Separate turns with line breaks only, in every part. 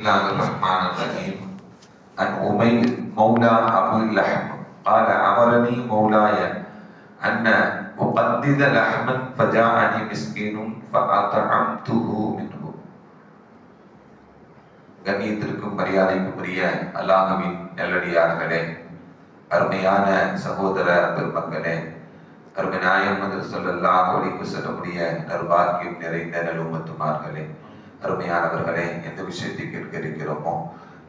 الله الرحمن الرحيم عن أمير مولى أبو اللحم قال أمرني مولاي أن أقدد لحما فجاءني مسكين فأطعمته منه கண்ணியத்திற்கும் மரியாதைக்கும் உரிய அல்லாஹ்வின் நல்லடியார்களே அருமையான சகோதர பெருமக்களே அருமை நாயகம் சொல்லல்லாஹ் ஒளிக்கு சொல்லக்கூடிய நர்பாக்கியம் நிறைந்த நலுமத்துமார்களே அருமையானவர்களே எந்த விஷயத்தை கேட்க இருக்கிறோமோ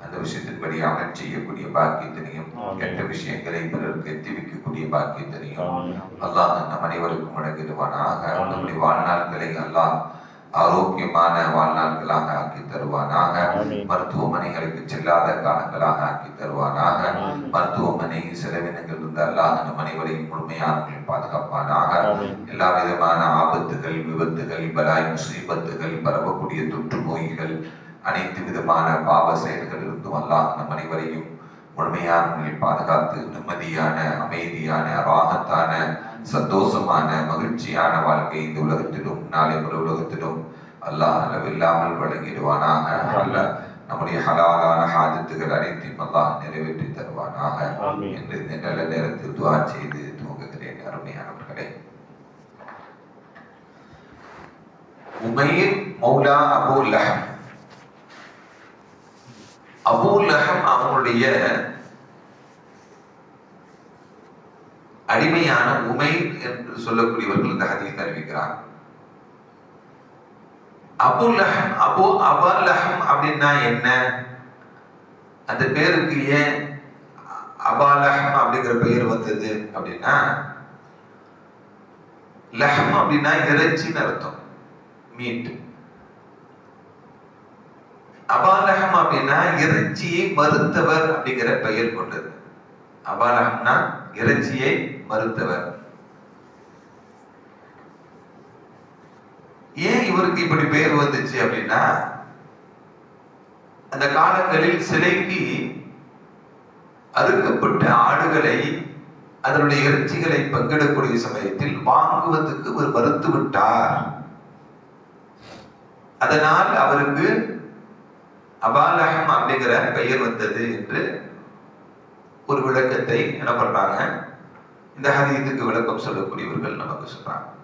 அந்த விஷயத்தின்படி அமல் செய்யக்கூடிய பாக்கியத்தினையும் கெட்ட விஷயங்களை பிறருக்கு எத்தி வைக்கக்கூடிய பாக்கியத்தினையும் அல்லாஹ் நம் அனைவருக்கும் வழங்கிடுவானாக நம்முடைய வாழ்நாட்களை அல்லாஹ் ஆரோக்கியமான வாழ்நாட்களாக ஆக்கி தருவானாக மருத்துவமனைகளுக்கு செல்லாத காலங்களாக ஆக்கி தருவானாக செலவினங்கள் இருந்த அல்லாஹ் நம் அனைவரையும் முழுமையானவர்கள் பாதுகாப்பானாக. எல்லா விதமான ஆபத்துகள் விபத்துகள் பலாய் முசீபத்துகள் பரவக்கூடிய தொற்று நோய்கள் அனைத்து விதமான பாவ செயல்கள் இருந்தும் அல்லாஹ் நம் அனைவரையும் முழுமையானவர்களை பாதுகாத்து நிம்மதியான அமைதியான ராகத்தான சந்தோஷமான மகிழ்ச்சியான வாழ்க்கை இந்த உலகத்திலும் நாளை ஒரு உலகத்திலும் அல்லாஹ் அளவில்லாமல் வழங்கிடுவானாக. அல்ல. நம்முடைய ஹலாலான ஹாஜத்துகள் அனைத்தையும் அல்லாஹ் நிறைவேற்றி தருவானாக. என்று இந்த நல்ல நேரத்தில் துவா செய்து துவங்குகிறேன் அருமையானவர்களே. உமைர் மௌலா அபு லஹம். அபு லஹம் அவங்களுடைய அடிமையான உமைர் என்று சொல்லக்கூடியவர்கள் இந்த ஹதீஸ் அறிவிக்கிறார் அபு லஹம் அபு அபு லஹம் அப்படின்னா என்ன? அந்த பேருக்கு ஏன் அபாலஹம் அப்படிங்கிற பெயர் வந்தது அப்படின்னா லஹம் அப்படின்னா இறைச்சின்னு அர்த்தம் மீட் அபாலகம் அப்படின்னா இறைச்சியை மறுத்தவர் அப்படிங்கிற பெயர் கொண்டது. அபாலகம்னா இறைச்சியை மறுத்தவர். ஏன் இவருக்கு இப்படி பெயர் வந்துச்சு அப்படின்னா அந்த காலங்களில் சிலைக்கு அறுக்கப்பட்ட ஆடுகளை அதனுடைய இறைச்சிகளை பங்கிடக்கூடிய சமயத்தில் வாங்குவதற்கு ஒரு மறுத்து விட்டார் அதனால் அவருக்கு அபாலகம் அப்படிங்கிற பெயர் வந்தது என்று ஒரு விளக்கத்தை என்ன பண்றாங்க? இந்த ஹதீத்துக்கு விளக்கம் சொல்லக்கூடியவர்கள் நமக்கு சொல்றாங்க.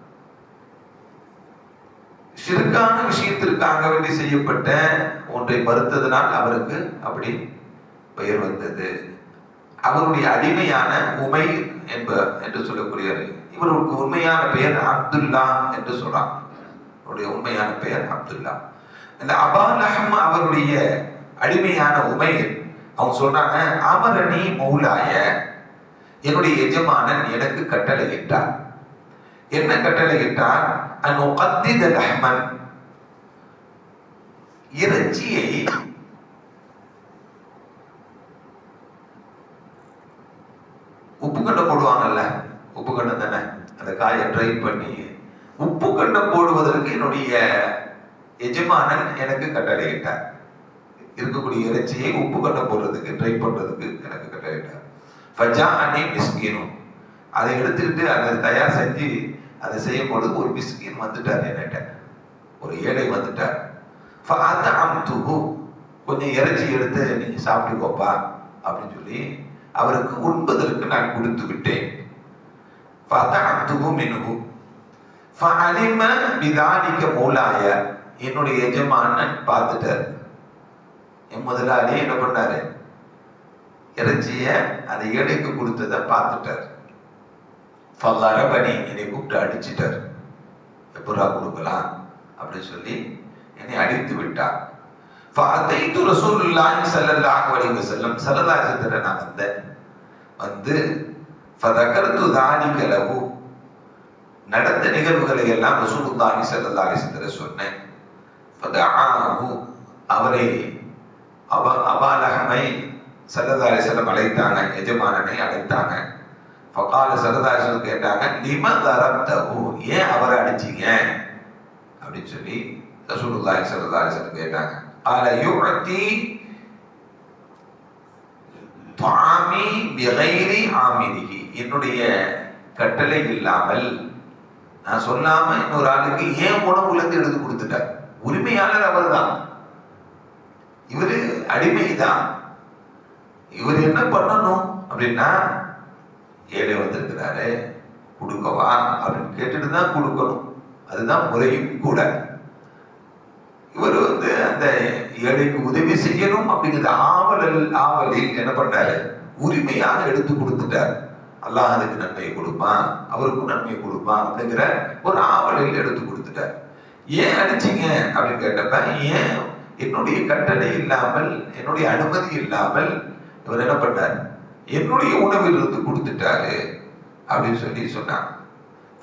ஷிருக்கான விஷயத்திற்காக வேண்டி செய்யப்பட்ட ஒன்றை மறுத்ததனால் அவருக்கு அப்படி பெயர் வந்தது. அவருடைய அடிமையான உமை என்ப என்று சொல்லக்கூடியவர். இவருக்கு உண்மையான பெயர் அப்துல்லா என்று சொல்றான் அவருடைய உண்மையான பெயர் அப்துல்லா. இந்த அபாலஹம் அவருடைய அடிமையான உமை அவங்க சொல்றாங்க அமரணி மௌலாய என்னுடைய எஜமானன் எனக்கு கட்டளையிட்டார். என்ன கட்டளையிட்டார்? அனுகத்தித லஹ்மன் இறைச்சியை உப்பு கண்டை போடுவாங்கல்ல உப்பு கண்டை தானே? அந்த காயை ட்ரை பண்ணி உப்பு கண்டை போடுவதற்கு என்னுடைய எஜமானன் எனக்கு கட்டளையிட்டார். இருக்கக்கூடிய இறைச்சியை உப்பு கண்டை போடுறதுக்கு ட்ரை பண்றதுக்கு எனக்கு கட்டளையிட்டார். ஃபஜா அனி மிஸ்கீனும் அதை எடுத்துக்கிட்டு அதை தயார் செஞ்சு அதை செய்யும் பொழுது ஒரு மிஸ்கின் வந்துட்டார் என்கிட்ட ஒரு ஏழை வந்துட்டார். கொஞ்சம் இறைச்சி எடுத்து நீங்க சாப்பிட்டுக்கோப்பா அப்படின்னு சொல்லி அவருக்கு உண்பதற்கு நான் கொடுத்து விட்டேன். ஃபஅதஅம்துஹு மின்ஹு. ஃபஅலிம என்னுடைய எஜமானன் பார்த்துட்டார் என் முதலாளி என்ன பண்ணாரு? இறைச்சிய அந்த ஏழைக்கு கொடுத்ததை பார்த்துட்டார். ஃபல்லரபனி என்னை கூப்பிட்டு அடிச்சிட்டார். எப்படா கொடுக்கலாம்? அப்படின்னு சொல்லி என்னை அடித்து விட்டார். ஃபஅதைத்து ரசூலுல்லாஹி ஸல்லல்லாஹு அலைஹி வஸல்லம் ஸல்லல்லாஹு அலைஹி நான் வந்தேன். வந்து ஃபதகர்து தாலிக லஹு நடந்த நிகழ்வுகளை எல்லாம் ரசூலுல்லாஹி ஸல்லல்லாஹு அலைஹி வஸல்லம் சொன்னேன். ஃபதஆஹு அவரை அவ அபாலகமை ஸல்லல்லாஹு அலைஹி வஸல்லம் அழைத்தாங்க எஜமானனை அழைத்தாங்க. ஃபகால ஸல்லல்லாஹு அலைஹி வஸல்லம் கேட்டாங்க லிம தரப்தஹு ஏன் அவரை அடிச்சீங்க அப்படின்னு சொல்லி ரசூலுல்லாஹி ஸல்லல்லாஹு அலைஹி வஸல்லம் கேட்டாங்க قال يعطي طعامي بغير عامله என்னுடைய கட்டளை இல்லாமல் நான் சொல்லாம இன்னொரு ஆளுக்கு ஏன் உணவுல இருந்து எடுத்து கொடுத்துட்டார் உரிமையாளர் அவர்தான் இவரு அடிமைதான் இவர் என்ன பண்ணணும் அப்படின்னா ஏழை வந்திருக்கிறாரு கொடுக்கவா? அப்படின்னு கேட்டுட்டு தான் கொடுக்கணும். அதுதான் முறையும் கூட. இவர் வந்து அந்த ஏழைக்கு உதவி செய்யணும் அப்படிங்கிறது ஆவலில் ஆவலில் என்ன பண்ணாரு உரிமையாக எடுத்து கொடுத்துட்டார். அல்லாஹ் அதுக்கு நன்மையை கொடுப்பான் அவருக்கும் நன்மையை கொடுப்பான் அப்படிங்கிற ஒரு ஆவலில் எடுத்து கொடுத்துட்டார். ஏன் அடிச்சிங்க அப்படின்னு கேட்டப்ப ஏன் என்னுடைய கட்டளை இல்லாமல் என்னுடைய அனுமதி இல்லாமல் இவர் என்ன பண்ணார் என்னுடைய உணவில் இருந்து கொடுத்துட்டாரு அப்படின்னு சொல்லி சொன்னாங்க.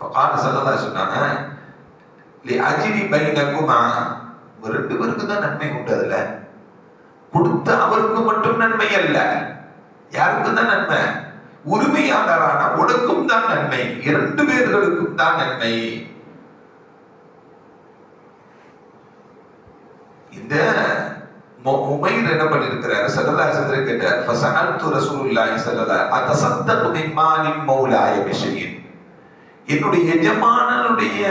ஃபகான சல்லல்லா சொன்னாங்க அஜினி பைனகுமா ரெண்டு பேருக்கு தான் நன்மை உண்டு அதுல. கொடுத்த அவருக்கு மட்டும் நன்மை அல்ல. யாருக்கு தான் நன்மை? உரிமையாளரான உனக்கும் தான் நன்மை. இரண்டு பேர்களுக்கும் தான் நன்மை. இந்த உமைர் என்ன பண்ணிருக்கிறார்? சல்லல்லாஹு அலைஹி வஸல்லம் கேட்டார் ஃபஸஅல்து ரசூலுல்லாஹி ஸல்லல்லாஹு அதசத்தகு மிம்மாலின் மௌலாய பிஷையின். என்னுடைய எஜமானனுடைய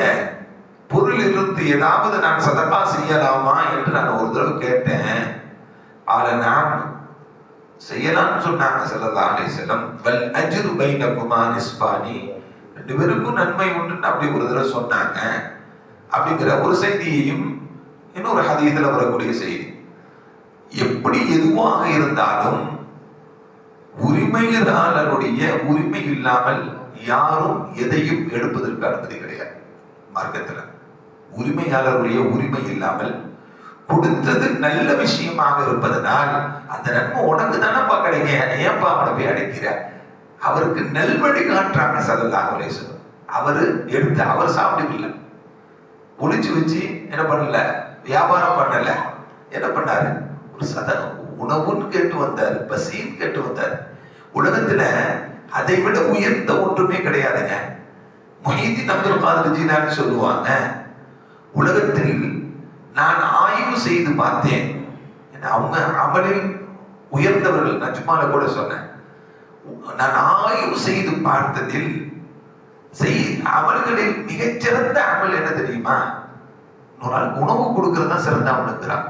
பொருளிலிருந்து ஏதாவது நான் சதகா செய்யலாமா என்று நான் ஒரு தடவை கேட்டேன். ஆல நான் செய்யலாம்னு சொன்னாங்க ஸல்லல்லாஹு அலைஹி வஸல்லம். வல் அஜ்ரு பைனகுமா நிஸ்பானி ரெண்டு பேருக்கும் நன்மை உண்டுன்னு அப்படி ஒரு தடவை சொன்னாங்க. அப்படிங்கிற ஒரு செய்தியையும் இன்னொரு ஹதீஸ்ல வரக்கூடிய செய்தி. எப்படி எதுவாக இருந்தாலும் உரிமையாளருடைய உரிமை இல்லாமல் யாரும் எதையும் எடுப்பதற்கு அனுமதி கிடையாது. மார்க்கத்தில் உரிமையாளருடைய உரிமை இல்லாமல் கொடுத்தது நல்ல விஷயமாக இருப்பதனால் அந்த நன்மை உனக்கு தானப்பா கிடைக்க ஏன்பா அவனை போய் அடைக்கிற? அவருக்கு நல்வழி காட்டுறாங்க சல்லல்லாஹு அலைஹி அவரு எடுத்து அவர் சாப்பிட்டுக்கல ஒளிச்சு வச்சு என்ன பண்ணல? வியாபாரம் பண்ணல. என்ன பண்ணாரு? ஒரு சதம் உணவுன்னு கேட்டு வந்தார் பசின்னு கேட்டு வந்தார். உலகத்துல அதை விட உயர்ந்த ஒன்றுமே கிடையாதுங்க. மொஹீதீன் அப்துல் காதர் சொல்லுவாங்க உலகத்தில் நான் ஆய்வு செய்து பார்த்தேன். ஏன்னா அவங்க அமலில் உயர்ந்தவர்கள் நஜ்மால கூட சொன்னேன். நான் ஆய்வு செய்து பார்த்ததில் செய் அமல்களில் மிகச்சிறந்த அமல் என்ன தெரியுமா? ஒரு ஆளுக்கு உணவு கொடுக்கறது தான் சிறந்த அமலுங்கிறான்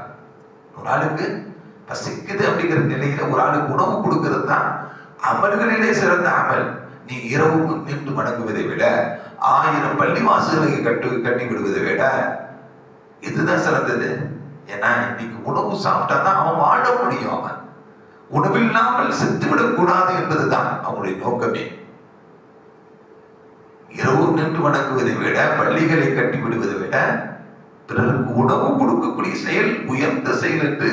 ஒரு ஆளுக்கு பசிக்குது அப்படிங்கிற நிலையில ஒரு ஆளுக்கு உணவு கொடுக்கிறது தான் அமல்களிலே சிறந்த அமல். நீ இரவு நின்று வணங்குவதை விட ஆயிரம் பள்ளிவாசல்களை கட்டு கட்டி விடுவதை விட இதுதான் சிறந்தது. ஏன்னா இன்னைக்கு உணவு சாப்பிட்டா தான் அவன் வாழ முடியும் அவன். உணவில்லாமல் செத்துவிடக் கூடாது என்பதுதான் அவனுடைய நோக்கமே. இரவு நின்று வணங்குவதை விட பள்ளிகளை கட்டி விடுவதை விட பிறருக்கு உணவு கொடுக்கக்கூடிய செயல் உயர்ந்த செயல் என்று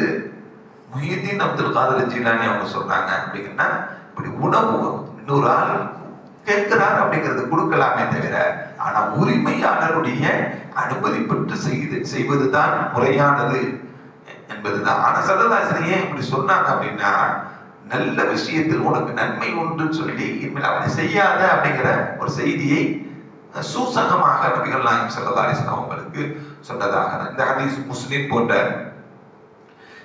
முஹிதீன் அப்துல் காதர் ஜீலானி அவங்க சொன்னாங்க. அப்படின்னா இப்படி உணவு இன்னொரு ஆள் கேட்கிறார் அப்படிங்கிறது கொடுக்கலாமே தவிர ஆனா உரிமையாளருடைய அனுமதி பெற்று செய்து செய்வதுதான் முறையானது என்பதுதான். ஆனா சல்லதாசன் ஏன் இப்படி சொன்னாங்க அப்படின்னா நல்ல விஷயத்தில் உனக்கு நன்மை உண்டு சொல்லி இனிமேல் அவனை செய்யாத அப்படிங்கிற ஒரு செய்தியை சூசகமாக நபிகள் நாயம் சல்லதாரிசன் அவங்களுக்கு சொன்னதாக இந்த ஹதீஸ் முஸ்லீம் போன்ற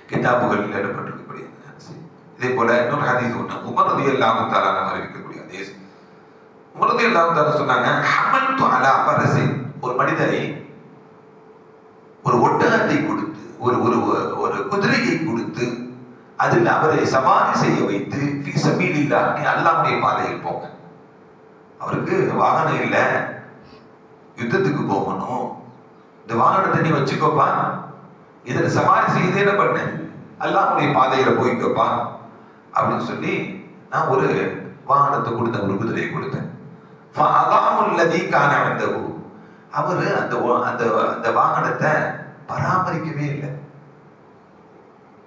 கிதாபுகளில் இடம்பெற்றிருக்கக்கூடிய இதே போல இன்னொரு ஹதீஸ் ஒன்று உமரதி அல்லாஹு தாலான அறிவிக்கக்கூடிய ஹதீஸ். உமரதி அல்லாஹு தாலா சொன்னாங்க ஹமல்து அலா பரசி ஒரு மனிதரை ஒரு ஒட்டகத்தை கொடுத்து ஒரு ஒரு ஒரு குதிரையை கொடுத்து அதில் அவரை சவாரி செய்ய வைத்து ஃபி சபீலில்லா நீ அல்லாவுடைய பாதையில் போங்க. அவருக்கு வாகனம் இல்லை. யுத்தத்துக்கு போகணும். இந்த வாகனத்தை நீ வச்சுக்கோப்பா. இதில் சவாரி செய்து என்ன பண்ணு? அல்லாஹ்வுடைய பாதையில போய்க்கோப்பா. அப்படின்னு சொல்லி நான் ஒரு வாகனத்தை கொடுத்தேன் ஒரு குதிரையை கொடுத்தேன். அல்லாமுல்லதி வந்தவு அவரு அந்த அந்த அந்த வாகனத்தை பராமரிக்கவே இல்லை.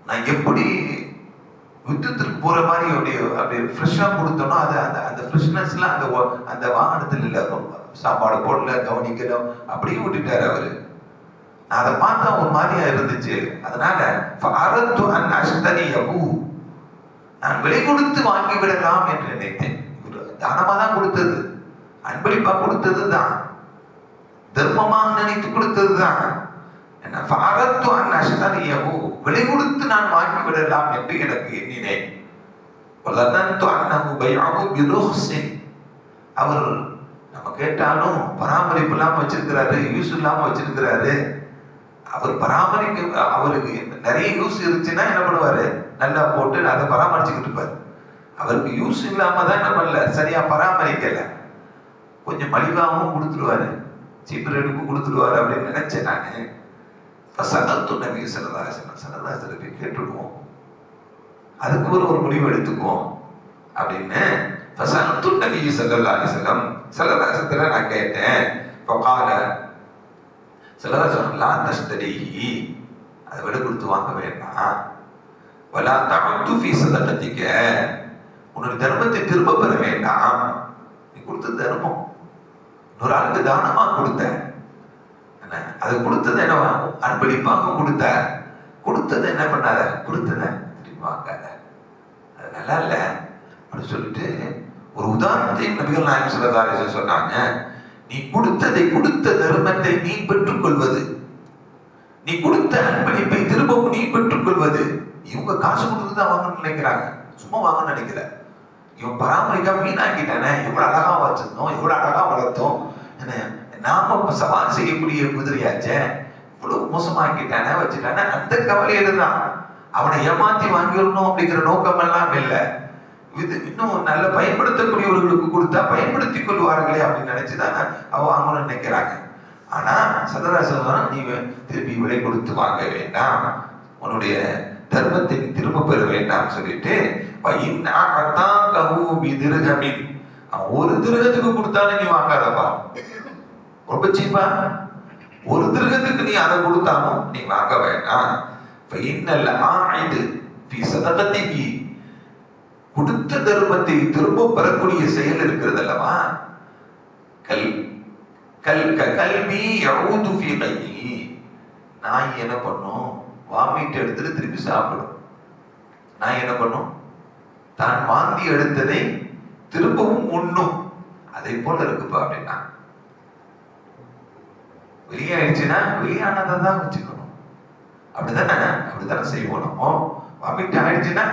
நான் எப்படி யுத்தத்திற்கு போற மாதிரி அப்படி அப்படி ஃப்ரெஷ்ஷா கொடுத்தோம்னா அது அந்த அந்த ஃப்ரெஷ்னஸ்ல அந்த அந்த வாகனத்தில் இல்ல. சாப்பாடு போடல கவனிக்கல அப்படியே விட்டுட்டாரு அவரு. அதை பார்த்தா ஒரு மாதிரியா இருந்துச்சு. அதனால அரத்து அன் அஷ்தனியபு நான் விலை கொடுத்து வாங்கி விடலாம் என்று நினைத்தேன். தானமா தான் கொடுத்தது. அன்பளிப்பா கொடுத்தது தான். தர்மமாக நினைத்து கொடுத்தது தான். என்ன ஃபாரத்து அன் அஷ்தனியபு விலை கொடுத்து நான் வாங்கிவிடலாம் என்று எனக்கு எண்ணினேன். அவர் நம்ம கேட்டாலும் பராமரிப்பு இல்லாம வச்சிருக்கிறாரு யூஸ் இல்லாம வச்சிருக்கிறாரு. அவர் பராமரிக்க அவருக்கு நிறைய யூஸ் இருந்துச்சுன்னா என்ன பண்ணுவாரு? நல்லா போட்டு அதை பராமரிச்சுக்கிட்டு இருப்பாரு. அவருக்கு யூஸ் இல்லாம தான் என்ன பண்ணல சரியா பராமரிக்கல. கொஞ்சம் மலிவாகவும் கொடுத்துருவாரு. சீப்பு ரேட்டுக்கு கொடுத்துருவாரு அப்படின்னு நினைச்சேன் நான். சகத்து நபி சரதாசனம் சரதாசனை போய் கேட்டுடுவோம் அதுக்கு ஒரு ஒரு முடிவு எடுத்துக்குவோம். அப்படின்னு ஃபசனத்து நபி ஸல்லல்லாஹு அலைஹி வஸல்லம் நான் கேட்டேன். ஃபகால சரதாசனம் லா தஸ்தரிஹி அதை விட கொடுத்து வாங்க வேண்டாம். வலா தமத்து ஃபீ சதகத்திக. உன்னோட தர்மத்தை திரும்ப பெற வேண்டாம். நீ கொடுத்த தர்மம். ஒரு ஆளுக்கு தானமா கொடுத்தேன். அது கொடுத்தது என்னவா அன்பளிப்பாக கொடுத்த. கொடுத்தது என்ன பண்ணாத? கொடுத்தத திரும்பி வாங்காத. அது நல்லா இல்ல. அப்படின்னு சொல்லிட்டு ஒரு உதாரணத்தை நபிகள் நாயகம் சிலதாரி சொன்னாங்க. நீ கொடுத்ததை கொடுத்த தர்மத்தை நீ பெற்றுக்கொள்வது. நீ கொடுத்த அன்பளிப்பை திரும்பவும் நீ பெற்றுக்கொள்வது. இவங்க காசு கொடுத்து தான் வாங்கணும்னு நினைக்கிறாங்க. சும்மா வாங்கணும்னு நினைக்கல. இவன் பராமரிக்காம வீணாக்கிட்டானே. எவ்வளவு அழகா வச்சிருந்தோம் எவ்வளவு அழகா வளர்த்தோம். என்ன? நாம இப்ப சவால் செய்யக்கூடிய குதிரையாச்சே? இவ்வளவு மோசமாக்கிட்டானே வச்சுட்டானே அந்த கவலையில தான் அவனை ஏமாத்தி வாங்கிடணும் அப்படிங்கிற நோக்கம் எல்லாம் இல்லை. இது இன்னும் நல்ல பயன்படுத்தக்கூடியவர்களுக்கு கொடுத்தா பயன்படுத்தி கொள்வார்களே அப்படின்னு நினைச்சுதான் அவ வாங்கணும்னு நினைக்கிறாங்க. ஆனா சதராசன் நீ திருப்பி விலை கொடுத்து வாங்க வேண்டாம் உன்னுடைய தர்மத்தை நீ திரும்ப பெற வேண்டாம் சொல்லிட்டு அவன் ஒரு திருகத்துக்கு கொடுத்தாலும் நீ வாங்காதப்பா ரொம்ப சீப்பா ஒரு திருகத்துக்கு நீ அதை கொடுத்தாலும் நீ வாங்க வேண்டாம். கொடுத்த தர்மத்தை திரும்ப பெறக்கூடிய செயல் இருக்கிறது அல்லவா? கல் கல் கல்வி நாய் என்ன பண்ணும்? வாமிட்டு எடுத்துட்டு திருப்பி சாப்பிடும். நாய் என்ன பண்ணும்? தான் வாந்தி எடுத்ததை திரும்பவும் உண்ணும். அதை போல இருக்குப்பா அப்படின்னா. வெளியாயிடுச்சுன்னா வெளியானதை தான் வச்சுக்கணும். அப்படிதானே அப்படித்தானே செய்வோம். நம்ம வாமிட் ஆயிடுச்சுன்னா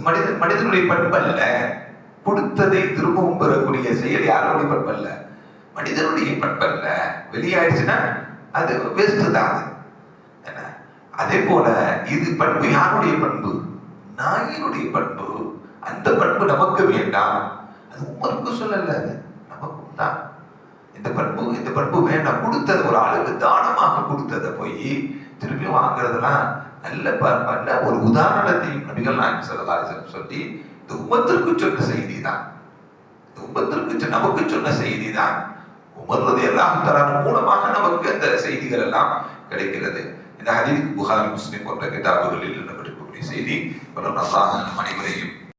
மனித மனிதனுடைய பண்பு கொடுத்ததை திரும்பவும் பெறக்கூடிய செயல் யாருடைய பண்பல்ல மனிதனுடைய பண்பல்ல வெளியாயிடுச்சுன்னா அது வேஸ்ட் தான் அது. என்ன அதே போல இது பண்பு யாருடைய பண்பு? நாயினுடைய பண்பு. அந்த பண்பு நமக்கு வேண்டாம். அது உமருக்கு சொல்லல அது. நமக்கும் தான். இந்த பண்பு இந்த பண்பு வேண்டாம். கொடுத்தது ஒரு அளவு தானமாக கொடுத்ததை போய் திரும்பி வாங்குறதெல்லாம் நல்ல நல்ல ஒரு உதாரணத்தையும் நபிகள் நாயகம் சொல்லலாம் சொல்லி இந்த உமத்திற்கு சொன்ன செய்தி தான் இந்த உமத்திற்கு நமக்கு சொன்ன செய்தி தான் உமர்றது எல்லாம் தரான மூலமாக நமக்கு அந்த செய்திகள் எல்லாம் கிடைக்கிறது. இந்த ஹதீஸ் புகாரி முஸ்லிம் போன்ற கிதாபுகளில் இடம்பெறக்கூடிய செய்தி? பல நல்லாக அனைவரையும்